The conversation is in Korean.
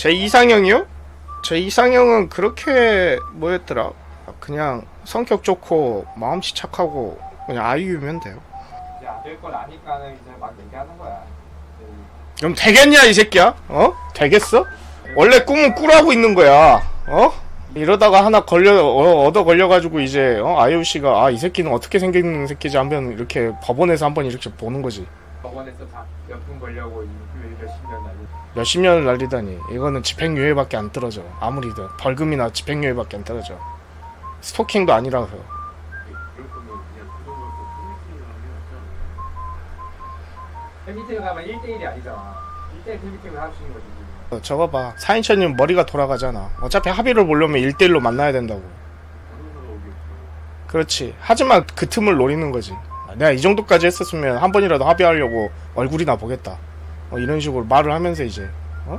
제 이상형이요? 제 이상형은 그렇게 뭐였더라? 그냥 성격 좋고 마음씨 착하고 그냥 아이유면 돼요. 이제 안 될 걸 아니까는 이제 막 얘기하는 거야. 그럼 되겠냐 이 새끼야? 어? 되겠어? 원래 꿈은 꾸라고 있는 거야. 어? 이러다가 하나 걸려 어, 얻어 걸려가지고 이제 어? 아이유 씨가 아 이 새끼는 어떻게 생긴 새끼지 한번 이렇게 법원에서 한번 이렇게 보는 거지. 법원에서 다 몇분 걸려고 몇십 년 날리. 몇십 년을 날리다니 이거는 집행유예밖에 안 떨어져 아무리든 벌금이나 집행유예밖에 안 떨어져 스토킹도 아니라서 그럴 거면 그냥 그 정도로 소개팅을 하면 팬미팅 가면 1대1이 아니잖아. 1대1 팬미팅을 할수 있는 거지. 지금. 어, 저거 봐 사인천님 머리가 돌아가잖아 어차피 합의를 보려면 1대1로 만나야 된다고. 그렇지 하지만 그 틈을 노리는 거지 내가 이 정도까지 했었으면 한 번이라도 합의하려고 얼굴이나 보겠다 어, 이런 식으로 말을 하면서 이제 어?